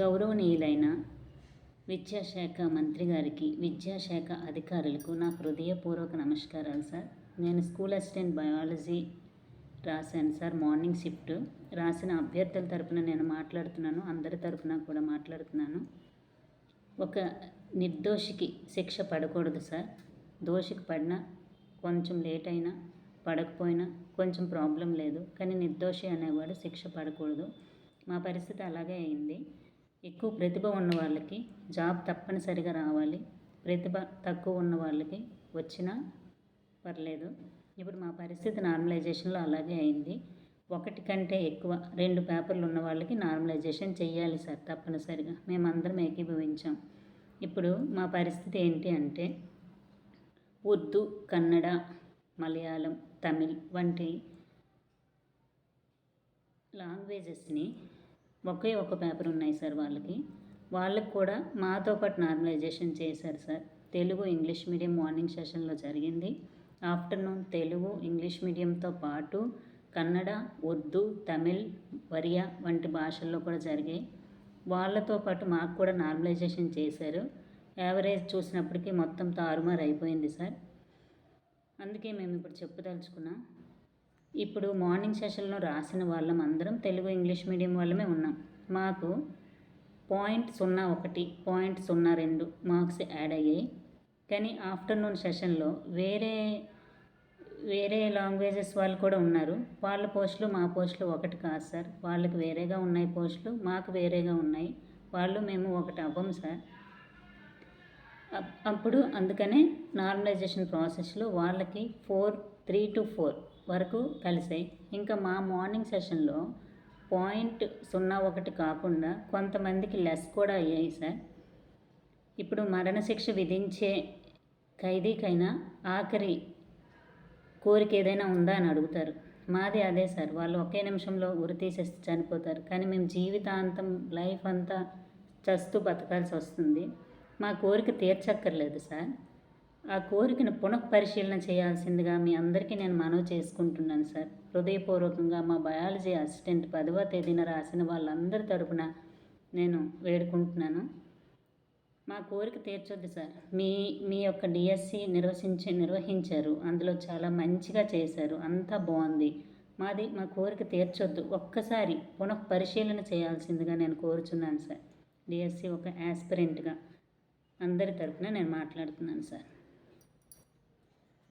గౌరవనీయులైన విద్యాశాఖ మంత్రి గారికి విద్యాశాఖ అధికారులకు నా హృదయపూర్వక నమస్కారాలు సార్. నేను స్కూల్ అసిస్టెంట్ బయాలజీ రాశాను సార్ మార్నింగ్ షిఫ్ట్. రాసిన అభ్యర్థుల తరపున నేను మాట్లాడుతున్నాను అందరి తరపున కూడా మాట్లాడుతున్నాను. ఒక నిర్దోషికి శిక్ష పడకూడదు సార్. దోషికి పడినా కొంచెం లేట్ అయినా పడకపోయినా కొంచెం ప్రాబ్లం లేదు. కానీ నిర్దోషి అనేవాడు శిక్ష పడకూడదు. మా పరిస్థితి అలాగే అయింది. ఎక్కువ ప్రతిభ ఉన్న వాళ్ళకి జాబ్ తప్పనిసరిగా రావాలి. ప్రతిభ తక్కువ ఉన్న వాళ్ళకి వచ్చినా పర్లేదు. ఇప్పుడు మా పరిస్థితి నార్మలైజేషన్లో అలాగే అయింది. ఒకటి కంటే ఎక్కువ రెండు పేపర్లు ఉన్న వాళ్ళకి నార్మలైజేషన్ చేయాలి సార్ తప్పనిసరిగా. మేమందరం ఏకీభవించాం. ఇప్పుడు మా పరిస్థితి ఏంటి అంటే ఉర్దూ కన్నడ మలయాళం తమిళ్ వంటి లాంగ్వేజెస్ని ఒకే ఒక పేపర్ ఉన్నాయి సార్ వాళ్ళకి. వాళ్ళకి కూడా మాతో పాటు నార్మలైజేషన్ చేశారు sir. Telugu English medium morning సెషన్లో జరిగింది. ఆఫ్టర్నూన్ తెలుగు ఇంగ్లీష్ మీడియంతో పాటు కన్నడ ఉర్దూ తమిళ్ ఒరియా వంటి భాషల్లో కూడా జరిగాయి. వాళ్ళతో పాటు మాకు కూడా నార్మలైజేషన్ చేశారు. యావరేజ్ చూసినప్పటికీ మొత్తం తారుమారు అయిపోయింది సార్. అందుకే మేము ఇప్పుడు చెప్పదలుచుకున్నాం ఇప్పుడు మార్నింగ్ సెషన్లో రాసిన వాళ్ళం అందరం తెలుగు ఇంగ్లీష్ మీడియం వాళ్ళమే ఉన్నాం. మాకు పాయింట్ సున్నా ఒకటి పాయింట్ సున్నా రెండు మార్క్స్ యాడ్ అయ్యాయి. కానీ ఆఫ్టర్నూన్ సెషన్లో వేరే వేరే లాంగ్వేజెస్ వాళ్ళు కూడా ఉన్నారు. వాళ్ళ పోస్టులు మా పోస్టులు ఒకటి కాదు సార్. వాళ్ళకి వేరేగా ఉన్నాయి పోస్టులు మాకు వేరేగా ఉన్నాయి. వాళ్ళు మేము ఒకటి అవ్వం సార్. అప్- అప్పుడు అందుకనే నార్మలైజేషన్ ప్రాసెస్లో వాళ్ళకి ఫోర్ త్రీ టు ఫోర్ వరకు కలిసాయి. ఇంకా మా మార్నింగ్ సెషన్లో పాయింట్ సున్నా ఒకటి కాకుండా కొంతమందికి లెస్ కూడా అయ్యాయి సార్. ఇప్పుడు మరణశిక్ష విధించే ఖైదీకైనా ఆఖరి కోరిక ఏదైనా ఉందా అని అడుగుతారు. మాది అదే సార్. వాళ్ళు ఒకే నిమిషంలో ఉరి తీసేసి చనిపోతారు. కానీ మేము జీవితాంతం లైఫ్ అంతా చస్తూ బతకాల్సి వస్తుంది. మా కోరిక తీర్చక్కర్లేదు సార్. ఆ కోరికను పునఃపరిశీలన చేయాల్సిందిగా మీ అందరికీ నేను మనవి చేసుకుంటున్నాను సార్. హృదయపూర్వకంగా మా బయాలజీ అసిస్టెంట్ పదవ తేదీన రాసిన వాళ్ళందరి తరపున నేను వేడుకుంటున్నాను. మా కోరిక తీర్చొద్దు సార్. మీ మీ యొక్క డిఎస్సి నిర్వహించే నిర్వహించారు. అందులో చాలా మంచిగా చేశారు. అంతా బాగుంది. మాది మా కోరిక తీర్చొద్దు. ఒక్కసారి పునః పరిశీలన చేయాల్సిందిగా నేను కోరుచున్నాను సార్. డిఎస్సి ఒక యాస్పిరెంట్గా అందరి తరపున నేను మాట్లాడుతున్నాను సార్.